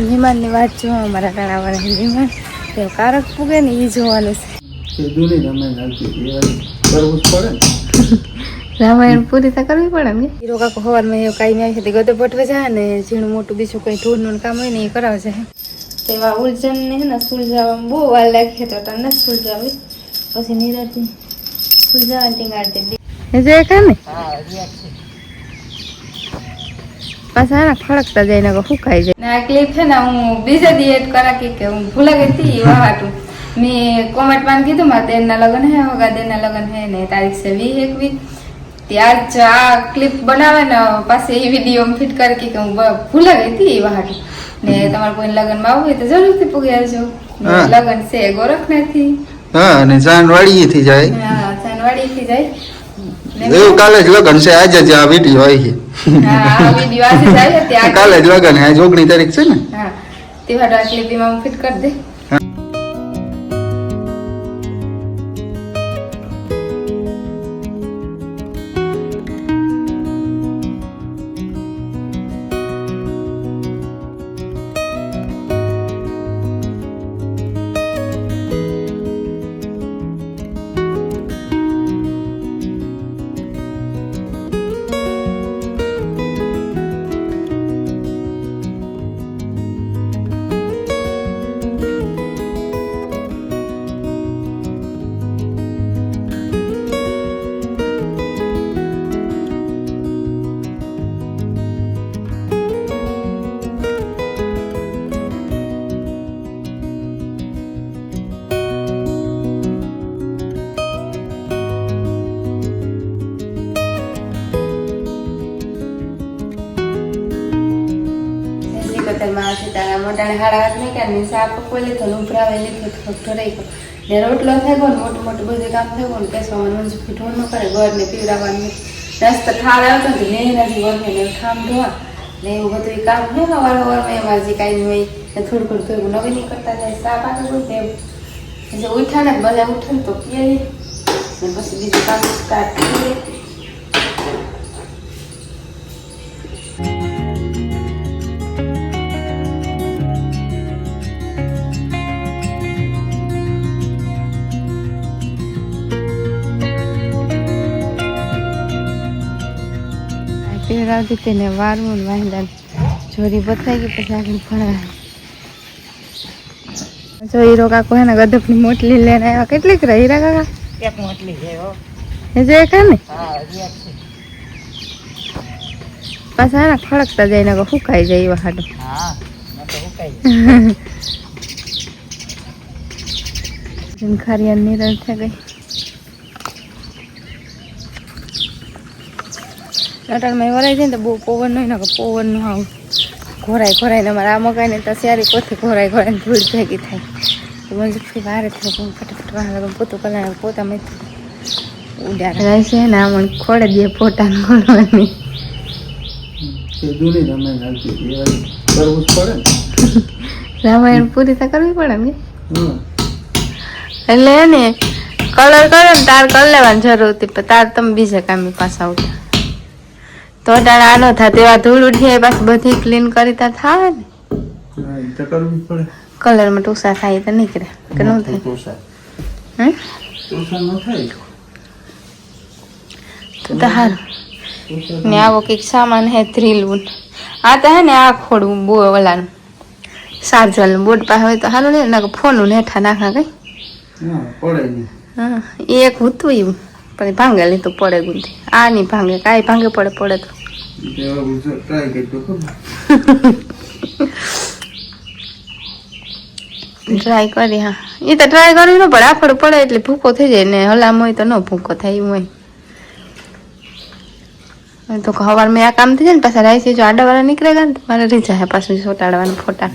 અમે વિમાનની વાત જોવા અમારા કાણાવાળા વિમાન તે કારક પૂગે ને એ જોવાનું છે. રમાયણ પૂરી તો કરવી પડે ને હીરો કાકો હવારમાં એવું કાંઈ નહીં આવી ગતો પટવે જાય ને ઝીણું મોટું બીજું કંઈ ઢોરનું કામ હોય ને એ કરાવે છે. તેમાં ઉલજન ને હે ને સુલજાવામાં બહુ વાર લાગી તો તને સુલઝાવી પછી નીરજની સુલજાવાની ટીંગાડતી હતી જે કામ ને? પાછા એના ખડકતા જાય ને સુકાઈ જાય. ને આ ક્લિપ છે ને હું બીજા દી એડ કરા કે કે હું ભૂલા ગઈ હતી વાવાટું મેં કોમેન્ટમાં કીધું મારા તેરના લગ્ન હે હોગા દેરના લગ્ન હે ને તારીખ છે વી એકવી ત્યાં જ આ ક્લિપ બનાવે ને પાછી એ વીડિયો ફિટ કરી કે હું ભૂલા ગઈ હતી વાહાટું. ને તમારે કોઈ લગ્નમાં આવવું હોય તો જરૂરથી પૂગી આવજો. લગ્ન છે ગોરખનાથથી. હા અને જાનવાડી થી જાય. હા ચાંદવાડીથી જાય. ને એવું કાલે જ લગન છે આજે જ આ વીડિયો આવી છે. હા કાલે જ લગન આજ ઓગણી તારીખ છે ને? હા તે માટે આ ક્લિપ એમાં હું ફિટ કરી દે. સિકોતેરમાં સીતારામ મોટાને હાડા હાથ નહીં કાઢી સાપ કોઈ લીધો ઉભરાવે લીધો થોડો રહી ને રોટલો થઈ ગયો ને મોટું મોટું બધું કામ થઈ ગયું ને કેસવાનું મંજુ ફીટવું ન કરે ઘર ને પીવડાવવાનું રસ્તો થાળ આવતો ને ને નથી વળે ને ઠામ ધોવા ને એવું બધું કામ ને વાર વારમાં એમાં જે કાંઈ હોય. ને થોડું થોડું થોડું નવી નહીં કરતા જાય, સાપ આગળ હોય ને જે બધા ઉઠે તો પીએ. ને પછી બીજું કામ કરીએ. પીવડાવતી તેને વારવું વાંદા ચોરી બતાવી ગઈ પછી આગળ ભણાવે. જો હીરો કાકો હે ને ગદપની મોટલી લઈને આવ્યા. કેટલીક રહી હીરા કાકા? એક મોટલી છે હો. એ જે ને? એક છે. પાછા ને ખડકતા જાય ને ફૂકાઈ જાય એવા હાડો ખારિયા નિરણ થઈ ગઈ. અટાણમાં વરાઈ જાય ને તો બહુ પવન હોય ને પવનનું આવું ઘોરાય ઘોરાય ને અમારે આ મકાઈને તો સારી કોથી ઘોરાય ઘોરાય ને ધૂળ ભેગી થાય. તો મને વારે થઈ હું ફટાફટ પોતું કલાક પોતા મેં ઉડ્યા રહે છે ને આમ ખોડે દે તે જૂની રમાયણ પૂરી તો કરવી પડે ને? એટલે ને કલર કરે ને તાર કરી લેવાની જરૂર હતી તાર તમે બીજા કામી પાસે આવતા. તો આનો થાય તેવા ધૂળ ઉઠીએ બસ બધી ક્લીન કરીતા થાય ને. કલરમાં ટૂસા થાય તો નીકળે કે ન થાય? તો તો હારું. ને આવો કંઈક સામાન હે થ્રીલું આ તો હે ને આ ખોડવું બો ઓલાનું. સાજલ બોટ પાસે હોય તો સારું ને ફોનનું હેઠા નાખા કઈ. હા પડે નહીં હા એક હતું એવું. પણ ભાંગે લીધું પડે ગુંથી આ નહીં ભાંગે, કાંઈ ભાંગે પડે પડે તો. તે ટ્રાય કરી તો હા. એ તો ટ્રાય કરવી ન પડે, આફડ પડે એટલે ભૂકો થઈ જાય ને હલામ હોય તો ન ભૂકો થાય એવું હોય. તો હવાર મેં આ કામ થઈ જાય ને, પાછા રાઈસી જો આડાવાળા નીકળે ગયા ને તો મારે રીઝા હે, પાછું ચોટાડવાનું ફોટા.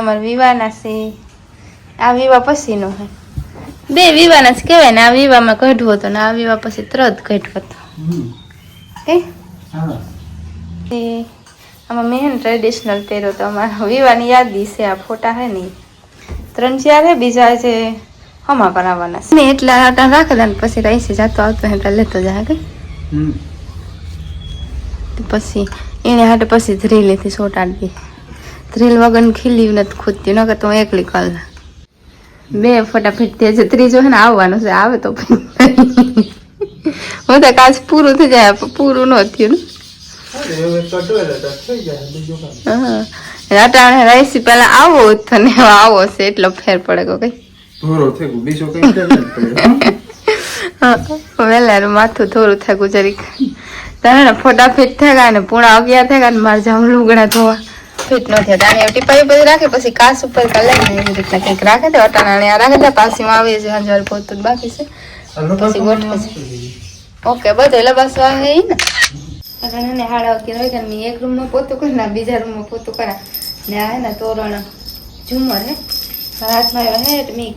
અમારા વિવાહના છે. આ વિવાહ પછીનો હે બે વિવાના જ કહેવાય ને આ વિવામાં કઢવો હતો ને આ વિવા પછી ત્રત કઢવો હતો એ? આમાં મેન ટ્રેડિશનલ પહેર્યો તો અમારા વિવાની યાદી છે આ ફોટા હે ને ત્રણ ચાર હે બીજા છે હમા કરાવવાના છે. ને એટલા આટા રાખેલા ને પછી રાઈસી જાતો આવતો હે ત્યાં લેતો જાય કે? પછી એને હાટે પછી ધ્રી લીધી સોટાડી ધ્રીલ વગર ખીલ્યું નથી ખૂદતી ન તો હું એકલી કલ બે ફટાફટ થયા છે ત્રીજો હે ને આવવાનો છે આવે તો હું તો કાચ પૂરું થઈ જાય પૂરું ન થયું ને. અટાણે રાઈસ પેલા આવો તો ને હવે આવો છે એટલો ફેર પડે કો કઈ. ધોરો થઈ ગયો બીજું કઈ પડે માથું થોડું થાય ગુજરી તને ને ફોટા ફિટ થઈ ને પૂણા અગિયાર થયા ને મારે જાવ લુગડા ધોવા. ફિટ ન થયા. તાણી ટીપાઈ બધી રાખે પછી કાસ ઉપર કલાઈને એવી રીતના કંઈક રાખે તે અટાણા આ રાખે તે પાસીમાં આવે છે હજાર પોતું બાકી છે. પછી ગોઠવે છે. ઓકે બધું એટલે બસ આવે ને? અટાણે ને હાડા અગિયાર હોય કે મેં એક રૂમમાં પોતું કરી ને બીજા રૂમમાં પોતું કરા. ને આ હે ને તોરણ ઝુમર હે. હાથમાં આવ્યા હે એટલે મેં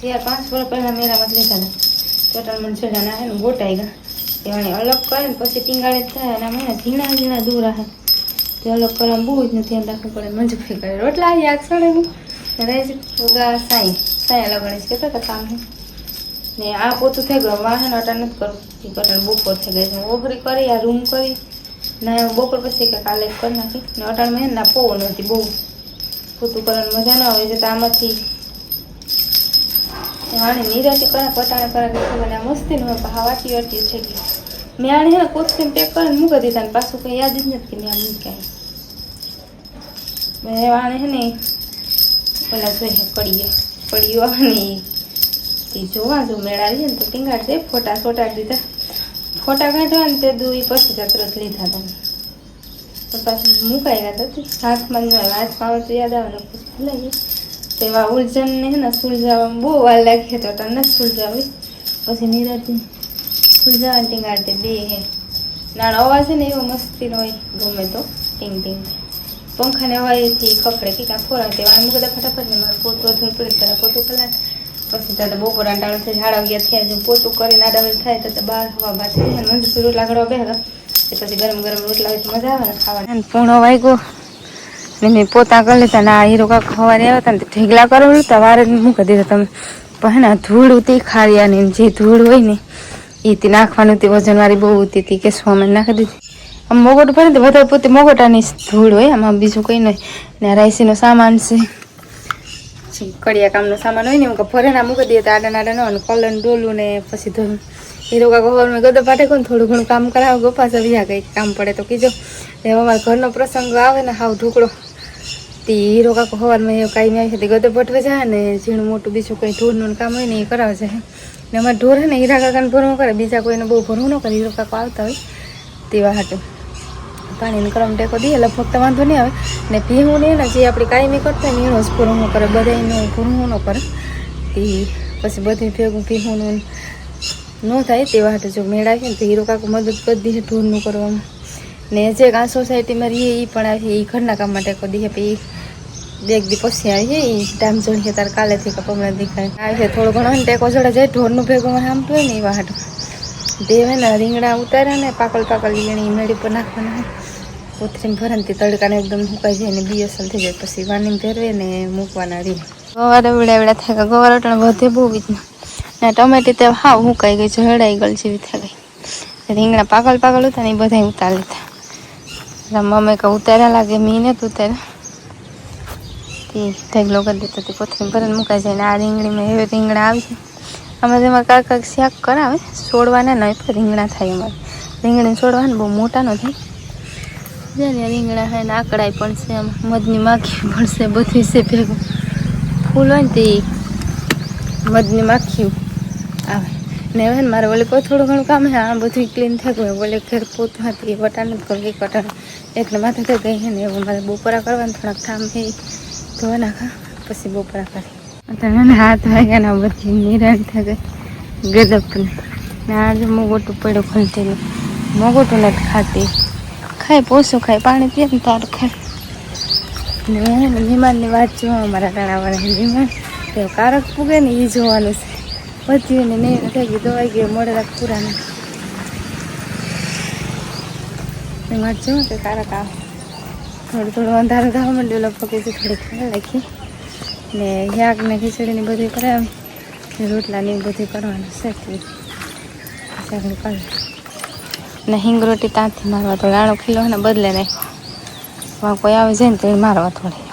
ચાર પાંચ વર્ષ પહેલા મેળામાં લીધા ટોટલ મને છેડા ના હે ને ગોટાઈ ગયા. એને અલગ કરે ને પછી ટીંગાડે જ થાય અને મને ઝીણા ઝીણા દૂર હે તે અલગ કરવાનું બહુ જ ધ્યાન રાખવું પડે મંજૂરી કરે. રોટલા યાદ સડે હું રહેજ ઉગા સાંઈ. સાંઈ અલગ ગણેશ કહેતા હતા કામ ને આ પોતું થઈ ગયું. વાહન અટા નથી કરવું કટણ બપોર થઈ ગઈ છે. ઓગરી કરી, આ રૂમ કરી. ને બપોર પછી કે કાલે કરી નાખી. ને અટાણમાં ને પોવો હતી બહુ. પોતું કરવાની મજા ના આવે. છે તો આમાંથી વાણી નિરાતી કરે પોતાને કરે કે મસ્તી ન હોય, પણ વાટી વાટી છે કે મેં આને હે કોથમીર પેક કરીને મૂકી દીધા ને પાછું કંઈ યાદ જ નથી કે મેં આ મૂક્યા મેં આને હે ને પેલા જોઈએ કડીએ કડીઓ. આવે ને એ જોવા જો મેળાવી ને તો ટીંગાડ દે, ફોટા સોટા દીધા. ફોટા કાઢવા ને તે દુ એ પછી તરત લીધા તમે તો પાછું મુકાઈ ગયા હતી હાથમાં જ હાથમાં આવે તો યાદ આવે ને પછી ભૂલાઈ તેવા તો એવા ઉલઝન ને હે ને સુલઝાવામાં બહુ વાર લાગે તો તને જ સુલઝાવી પછી નિરાતી સુલઝાવા ને ટીંગાડતે બે હે. નાનો અવાજ છે ને, એવો મસ્તીનો હોય, ગમે તો. ટીંગ ટીંગ. પંખાને અવાજથી ખખડે કે કાં ફોરા તે વાળ મૂકતા ફટાફટ ને મારું પોતું અધૂર પડે તારે પોતું કલાક પછી તારે બપોર આટાણું થઈ ઝાડા ગયા થયા, જો પોતું કરીને આડાવેલ થાય, તો બહાર હવા બાદ મંદ રોટલા ઘડવા બેહલા એ પછી ગરમ ગરમ રોટલા હોય તો મજા આવે ને ખાવાની. પૂર્ણ વાગ્યો. ને મેં પોતા કરી લેતા ના હીરો કાંક ખવારે આવ્યા હતા ને ઢીગલા કરેલું તમારે મૂકી દીધા તમે. પણ ધૂળ ઉતી ખારિયાની ને જે ધૂળ હોય ને એ તે નાખવાનું હતી વજનવાળી બહુ ઉતી હતી કે અમે નાખી દીધી. આમ મોગોટ ભરે તો વધારે પોતે મોગોટાની ધૂળ હોય, આમાં બીજું કંઈ નહીં. ને રાઈસીનો સામાન છે. કડિયા કામનો સામાન હોય ને એમ ભરે ના મૂકી દઈએ તો આડા નાડા ન કલર ડોલું ને પછી ધોયું હીરો કાકો મેં ગદો પાટે કોણ થોડું ઘણું કામ કરાવો, ગોપા સવિયા કંઈક કામ પડે તો કીજો. એ અમારા ઘરનો પ્રસંગ આવે ને હાવ ઢુકડો તે હીરો કાકો સવારમાં કાંઈ હતી ગદો પટવે જાય ને ઝીણું મોટું બીજું કંઈ ઢોરનું કામ હોય ને એ કરાવે છે. ને અમારા ઢોર ને હીરા કાકાને ભરવું કરે, બીજા કોઈને બહુ ભરવું ન કરે હીરો કાકો આવતા હોય તેવા હાટે. પાણીનો ગરમ ટેકો દઈએ, લગભગ તો વાંધો નહીં આવે, ને ભીહું ને જે આપણે કાયમી કરતા ને એનો જ પૂરું કરે બધાનું પૂરું ન કરે. તે પછી બધી ભેગું ભીહુંનું ન થાય તેવા હાટે, જો મેળાવીએ ને તો હીરો કાકો મદદ દઈએ ઢોરનું કરવામાં. ને જે કાં સોસાયટીમાં રહીએ એ પણ આવીએ એ ઘરના કામ ટેકો દઈએ પછી બે દી પછી આવીએ એ ટાઈમ જોડીએ તાર કાલેથી કે પમણા આવે આવીએ થોડો ઘણો ને ટેકો જોડે જાય, ઢોરનું ભેગું મને આમ ને એવા હાટું. દેવે ને રીંગણા ઉતાર્યા ને પાકલ પાકલ લીણી મેળી પર નાખવાના હોય. કોથરીને ભરનથી તડકાને એકદમ સુકાઈ જાય ને બી અસલ થઈ જાય. પછી વાનીને ભેરવે ને મૂકવાના રીંગ. ગવાર વિડા વિડા થાય ગવાર અટણ વધે બહુ રીતના ને ટમેટી તે હાવ સુકાઈ ગઈ જળાઈ ગળ જેવી થઈ ગઈ. રીંગણા પાકલ પાકલ હતા ને એ બધા ઉતાર લીધા. મમ્મી કહું ઉતાર્યા લાગે, મીને તો ઉતાર્યા. તે ઢગલો કરી દેતો તે કોથરી ભરીને મુકાઈ જાય ને આ રીંગણીમાં એવી રીંગણા આવી છે આમાં જેમાં કાક શાક કરાવે, છોડવાના નહીં, પણ રીંગણા થાય અમારે. રીંગણી છોડવાને બહુ મોટા નથી જાય રીંગણા હોય ને આકડાઈ પણ છે આમ, મધની માખી પણ છે, બધું છે ભેગું. ફૂલ હોય ને તે મધની માખી આવે. ને હવે ને મારે ઓલે કોઈ થોડું ઘણું કામ હે આ બધું ક્લીન થઈ ગયું. બોલે ઘેર પોતું હતી એ વટાણ જ કરું એક એટલે માથે થઈ ગઈ ને એવું, મારે બપોરા કરવાનું થોડાક કામ એ ધોવા નાખા, પછી બપોરા કરી. તમે હાથ વાગ્યા ના બધી નિરાણ થઈ ગઈ ગદપને ને આજે મોગોટું પડ્યું ખોલતી મોગોટું નથી ખાતી. ખાય, પોસું ખાય, પાણી પીએ ને તાર ખાય. ને એને વિમાનની વાત જોવા અમારા ટાણાવાળા વિમાન તે કારક પૂગે ને એ જોવાનું છે. પછી એને નહીં થઈ ગયું દવાઈ ગયો મોડેલા પૂરા ને વાત જોવા કે કારક આવે. થોડું થોડું અંધારું થવા માંડ્યું, લગભગ હજી થોડી ખાઈ રાખી. ને યાક ને ખીચડીની બધી કરાવી રોટલાની બધી કરવાનું છે શાકનું ને હિંગ રોટી ત્યાંથી મારવા થોડી આણો ખીલો ને બદલે નહીં કોઈ આવે જાય ને તો મારવા થોડી.